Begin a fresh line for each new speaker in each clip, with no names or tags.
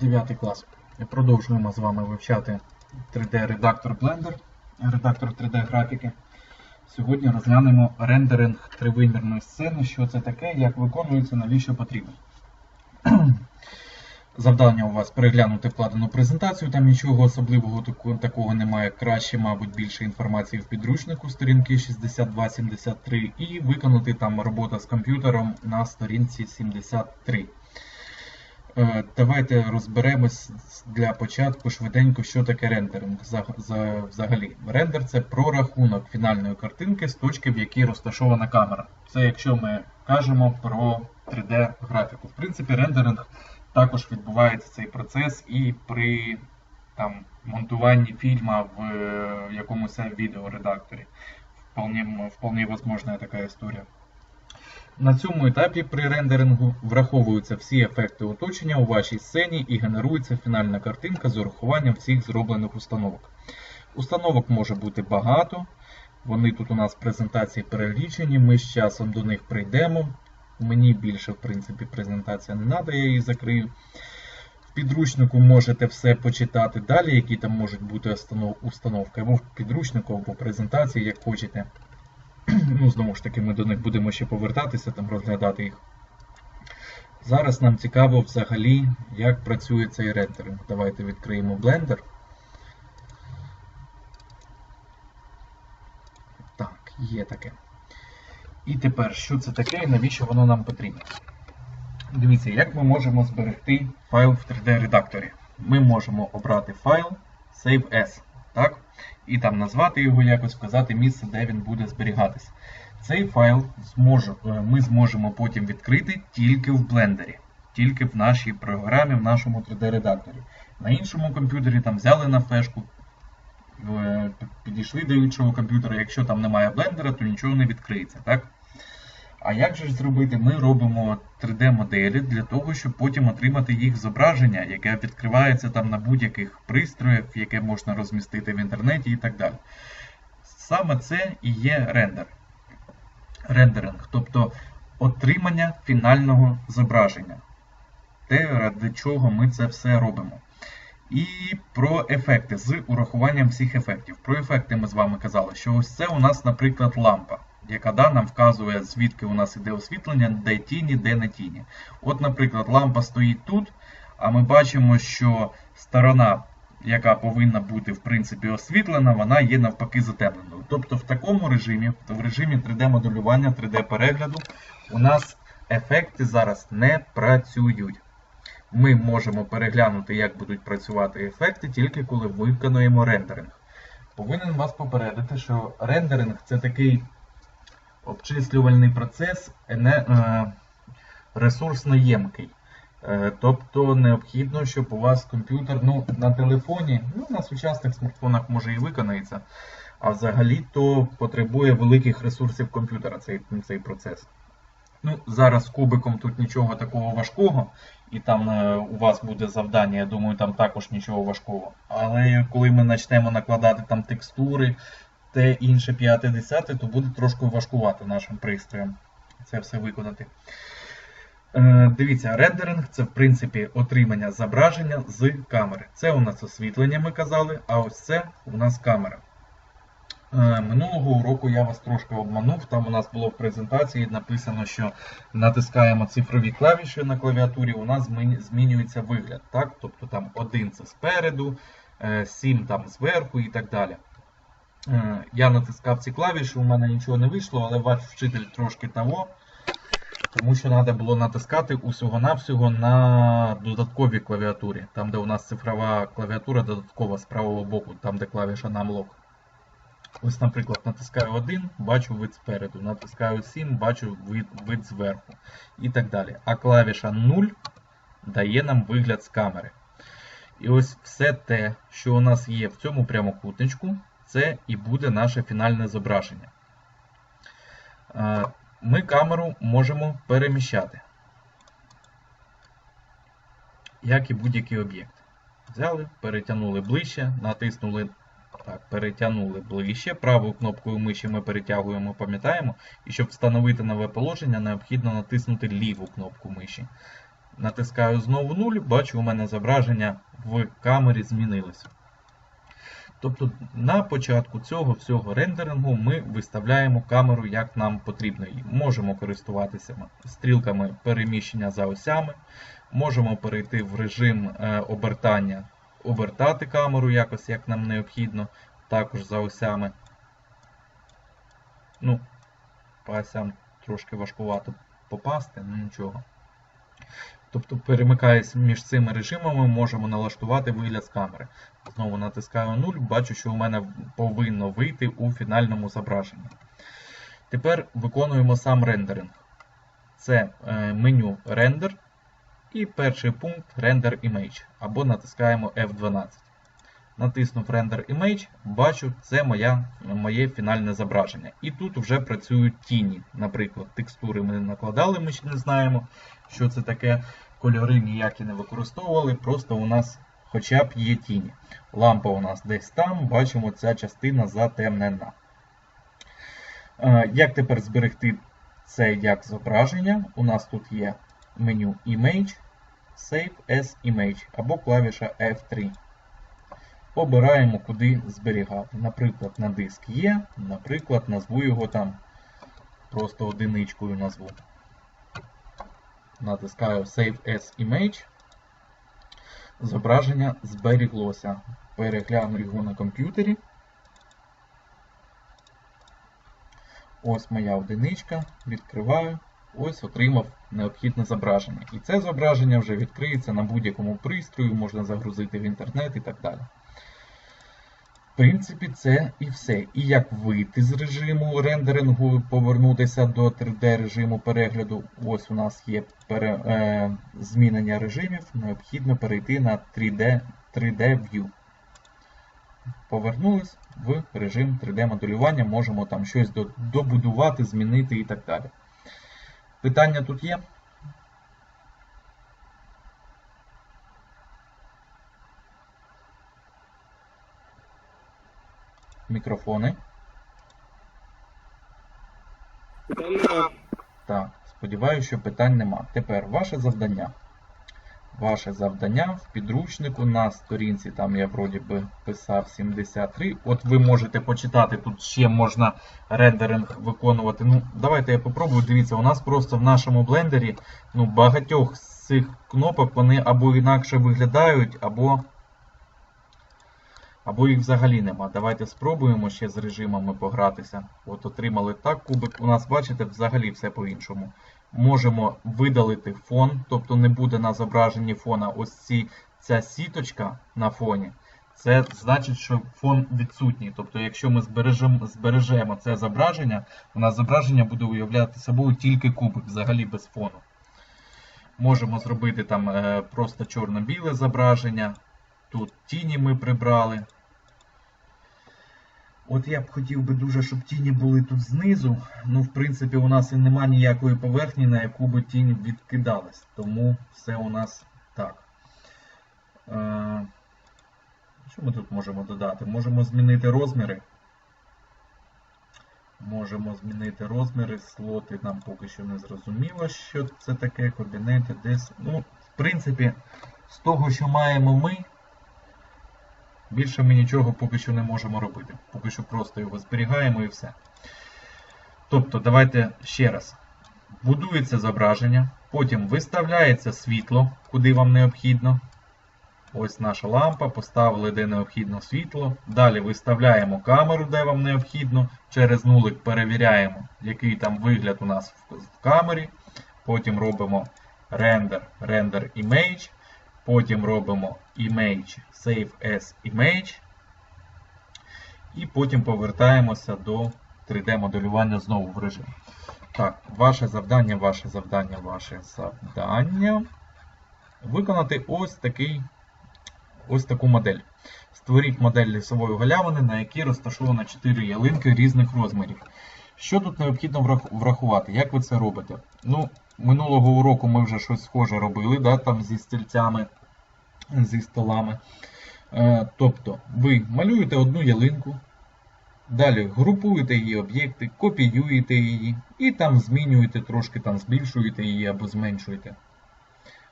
9 клас. Продовжуємо з вами вивчати 3D-редактор Blender, редактор 3D-графіки. Сьогодні розглянемо рендеринг тривимірної сцени, що це таке, як виконується, навіщо потрібно. Завдання у вас переглянути вкладену презентацію, там нічого особливого такого немає. Краще, мабуть, більше інформації в підручнику сторінки 62-73 і виконати там робота з комп'ютером на сторінці 73. Е, Давайте розберемось для початку швиденько, що таке рендеринг за- за- взагалі. Рендер це прорахунок фінальної картинки з точки, в якій розташована камера. Це якщо ми кажемо про 3D-графіку. В принципі, рендеринг також відбувається цей процес і при там, монтуванні фільма в е, якомусь відеоредакторі. Вполне, вполне возможна така історія. На цьому етапі при рендерингу враховуються всі ефекти оточення у вашій сцені і генерується фінальна картинка з урахуванням всіх зроблених установок. Установок може бути багато, вони тут у нас в презентації перелічені, ми з часом до них прийдемо. Мені більше, в принципі, презентація не треба, я її закрию. В підручнику можете все почитати далі, які там можуть бути установки, або в підручнику, або в презентації, як хочете. Ну, знову ж таки, ми до них будемо ще повертатися, там розглядати їх. Зараз нам цікаво взагалі, як працює цей рендеринг. Давайте відкриємо Blender. Так, є таке. І тепер, що це таке і навіщо воно нам потрібно? Дивіться, як ми можемо зберегти файл в 3D-редакторі. Ми можемо обрати файл Save As, так? І там назвати його якось, вказати місце, де він буде зберігатись. Цей файл зможе, ми зможемо потім відкрити тільки в блендері, тільки в нашій програмі, в нашому 3D-редакторі. На іншому комп'ютері там взяли на флешку, е, підійшли до іншого комп'ютера. Якщо там немає блендера, то нічого не відкриється. так? А як же ж зробити? Ми робимо 3D-моделі для того, щоб потім отримати їх зображення, яке відкривається там на будь-яких пристроях, яке можна розмістити в інтернеті і так далі. Саме це і є рендер. Рендеринг, тобто отримання фінального зображення. Те, ради чого ми це все робимо. І про ефекти з урахуванням всіх ефектів. Про ефекти ми з вами казали, що ось це у нас, наприклад, лампа, яка нам вказує, звідки у нас іде освітлення, де тіні, де не тіні. От, наприклад, лампа стоїть тут, а ми бачимо, що сторона, яка повинна бути в принципі освітлена, вона є навпаки затемненою. Тобто в такому режимі, в режимі 3D-моделювання, 3D-перегляду, у нас ефекти зараз не працюють. Ми можемо переглянути, як будуть працювати ефекти, тільки коли виконуємо рендеринг. Повинен вас попередити, що рендеринг це такий обчислювальний процес е, ресурсно ємкий. Е, Тобто необхідно, щоб у вас комп'ютер ну, на телефоні, ну, на сучасних смартфонах може і виконається, а взагалі то потребує великих ресурсів комп'ютера цей, цей процес. Ну, зараз кубиком тут нічого такого важкого, і там е, у вас буде завдання, я думаю, там також нічого важкого. Але коли ми почнемо накладати там текстури, те інше, п'яте, десяте, то буде трошки важкувати нашим пристроям це все виконати. Е, Дивіться, рендеринг це в принципі отримання зображення з камери. Це у нас освітлення, ми казали, а ось це у нас камера. Е, Минулого уроку я вас трошки обманув. Там у нас було в презентації написано, що натискаємо цифрові клавіші на клавіатурі, у нас змінюється вигляд. Так? Тобто там один це спереду, 7 там зверху і так далі. Е, Я натискав ці клавіші, у мене нічого не вийшло, але ваш вчитель трошки того. Тому що треба було натискати усього-навсього на додатковій клавіатурі. Там, де у нас цифрова клавіатура додаткова з правого боку, там де клавіша Numlock. Ось, наприклад, натискаю 1, бачу вид спереду, натискаю 7, бачу вид, вид зверху і так далі. А клавіша 0 дає нам вигляд з камери. І ось все те, що у нас є в цьому прямокутничку, це і буде наше фінальне зображення. Е, Ми камеру можемо переміщати, як і будь-який об'єкт. Взяли, перетягнули ближче, натиснули так, перетягнули ближче. Правою кнопкою миші ми перетягуємо, пам'ятаємо. І щоб встановити нове положення, необхідно натиснути ліву кнопку миші. Натискаю знову 0, бачу, у мене зображення в камері змінилося. Тобто на початку цього всього рендерингу ми виставляємо камеру як нам потрібно. Можемо користуватися стрілками переміщення за осями, можемо перейти в режим е, обертання, обертати камеру якось, як нам необхідно, також за осями. Ну, по осям трошки важкувато попасти, ну нічого. Тобто, перемикаючись між цими режимами, можемо налаштувати вигляд з камери. Знову натискаю 0, бачу, що у мене повинно вийти у фінальному зображенні. Тепер виконуємо сам рендеринг. Це е, меню рендер і перший пункт Render Image, або натискаємо F12. Натиснув Render Image, бачу, це моя, моє фінальне зображення. І тут вже працюють тіні. Наприклад, текстури ми накладали, ми ще не знаємо, що це таке. Кольори ніякі не використовували, просто у нас хоча б є тіні. Лампа у нас десь там, бачимо, ця частина затемнена. Е, Як тепер зберегти це як зображення? У нас тут є меню Image, Save as Image або клавіша F3. Обираємо, куди зберігати. Наприклад, на диск є, наприклад, назву його там просто одиничкою назву. Натискаю Save as Image. Зображення зберіглося. Перегляну його на комп'ютері. Ось моя одиничка. Відкриваю. Ось отримав необхідне зображення. І це зображення вже відкриється на будь-якому пристрою, можна загрузити в інтернет і так далі. В принципі, це і все. І як вийти з режиму рендерингу, повернутися до 3D режиму перегляду. Ось у нас є пере, е, змінення режимів, необхідно перейти на 3D 3D View. Повернулись в режим 3D-моделювання, можемо там щось добудувати, змінити і так далі. Питання тут є? Мікрофони. Так, сподіваюся, що питань нема. Тепер ваше завдання. Ваше завдання в підручнику на сторінці, там я вроді би писав 73. От ви можете почитати, тут ще можна рендеринг виконувати. Ну, давайте я попробую. Дивіться, у нас просто в нашому блендері ну, багатьох з цих кнопок вони або інакше виглядають, або або їх взагалі нема. Давайте спробуємо ще з режимами погратися. От отримали так кубик. У нас, бачите, взагалі все по-іншому. Можемо видалити фон, тобто не буде на зображенні фона ось ці, ця сіточка на фоні. Це значить, що фон відсутній. Тобто, якщо ми збережемо збережемо це зображення, у нас зображення буде уявляти собою тільки кубик, взагалі без фону. Можемо зробити там е, просто чорно-біле зображення. Тут тіні ми прибрали. От я б хотів би дуже, щоб тіні були тут знизу. Ну, в принципі, у нас і нема ніякої поверхні, на яку би тінь відкидалась. Тому все у нас так. Е, Що ми тут можемо додати? Можемо змінити розміри. Можемо змінити розміри, слоти нам поки що не зрозуміло, що це таке, кабінети десь. Ну, в принципі, з того, що маємо ми. Більше ми нічого поки що не можемо робити. Поки що просто його зберігаємо і все. Тобто, давайте ще раз. Будується зображення, потім виставляється світло, куди вам необхідно. Ось наша лампа, поставили, де необхідно світло. Далі виставляємо камеру, де вам необхідно. Через нулик перевіряємо, який там вигляд у нас в камері. Потім робимо рендер, рендер image. Потім робимо image, save as image. І потім повертаємося до 3D-моделювання знову в режим. Так, ваше завдання, ваше завдання, ваше завдання. Виконати ось такий, ось таку модель. Створіть модель лісової галявини, на якій розташовано 4 ялинки різних розмірів. Що тут необхідно врахувати? Як ви це робите? Ну, Минулого уроку ми вже щось схоже робили, да, там зі стільцями, зі столами. Е, тобто, ви малюєте одну ялинку, далі групуєте її об'єкти, копіюєте її і там змінюєте, трошки там збільшуєте її або зменшуєте.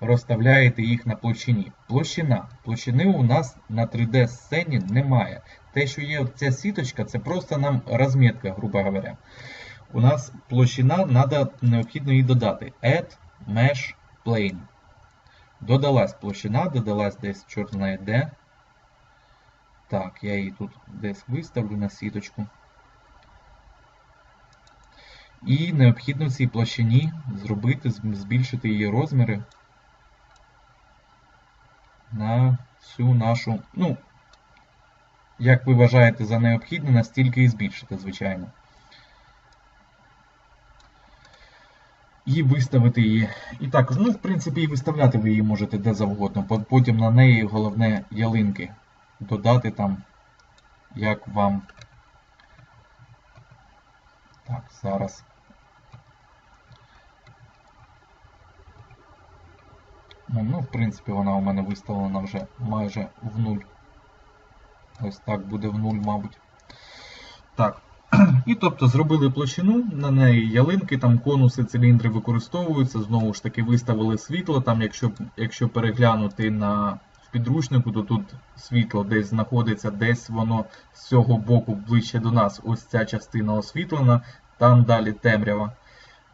Розставляєте їх на площині. Площина. Площини у нас на 3D сцені немає. Те, що є ця сіточка, це просто нам розмітка, грубо говоря. У нас площина, надо, необхідно її додати. Add Mesh Plane. Додалась площина, додалась десь чорт знає де. Так, я її тут десь виставлю на сіточку. І необхідно цій площині зробити, збільшити її розміри на всю нашу, ну, як ви вважаєте за необхідне, настільки і збільшити, звичайно. І виставити її. І також, ну, в принципі, і виставляти ви її можете де завгодно. Потім на неї головне ялинки додати там, як вам. Так, зараз. Ну, ну, в принципі, вона у мене виставлена вже майже в нуль. Ось так буде в нуль, мабуть. Так. І тобто зробили площину, на неї ялинки, там конуси, циліндри використовуються. Знову ж таки, виставили світло. Там, якщо, якщо переглянути на в підручнику, то тут світло десь знаходиться, десь воно з цього боку ближче до нас. Ось ця частина освітлена, там далі темрява.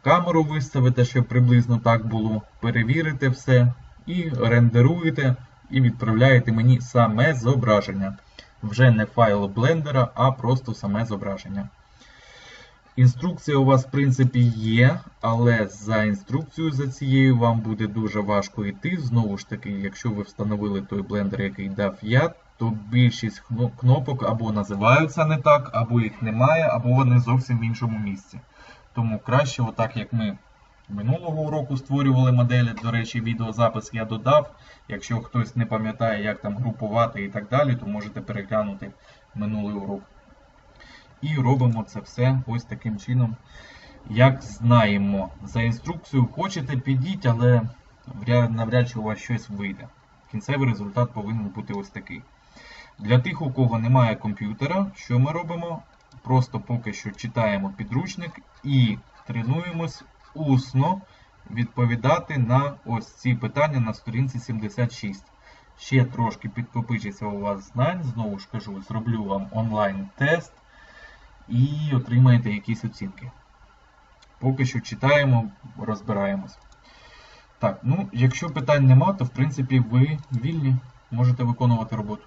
Камеру виставите, щоб приблизно так було. Перевірите все і рендеруєте, і відправляєте мені саме зображення. Вже не файл блендера, а просто саме зображення. Інструкція у вас, в принципі, є, але за інструкцією за цією вам буде дуже важко йти. Знову ж таки, якщо ви встановили той блендер, який дав я, то більшість кнопок або називаються не так, або їх немає, або вони зовсім в іншому місці. Тому краще, отак як ми минулого уроку створювали моделі, до речі, відеозапис я додав. Якщо хтось не пам'ятає, як там групувати і так далі, то можете переглянути минулий урок. І робимо це все ось таким чином, як знаємо. За інструкцією хочете, підіть, але навряд чи у вас щось вийде. Кінцевий результат повинен бути ось такий. Для тих, у кого немає комп'ютера, що ми робимо? Просто поки що читаємо підручник і тренуємось усно відповідати на ось ці питання на сторінці 76. Ще трошки підкопичиться у вас знань, знову ж кажу, зроблю вам онлайн-тест і отримаєте якісь оцінки. Поки що читаємо, розбираємось. Так, ну, якщо питань нема, то в принципі ви вільні, можете виконувати роботу.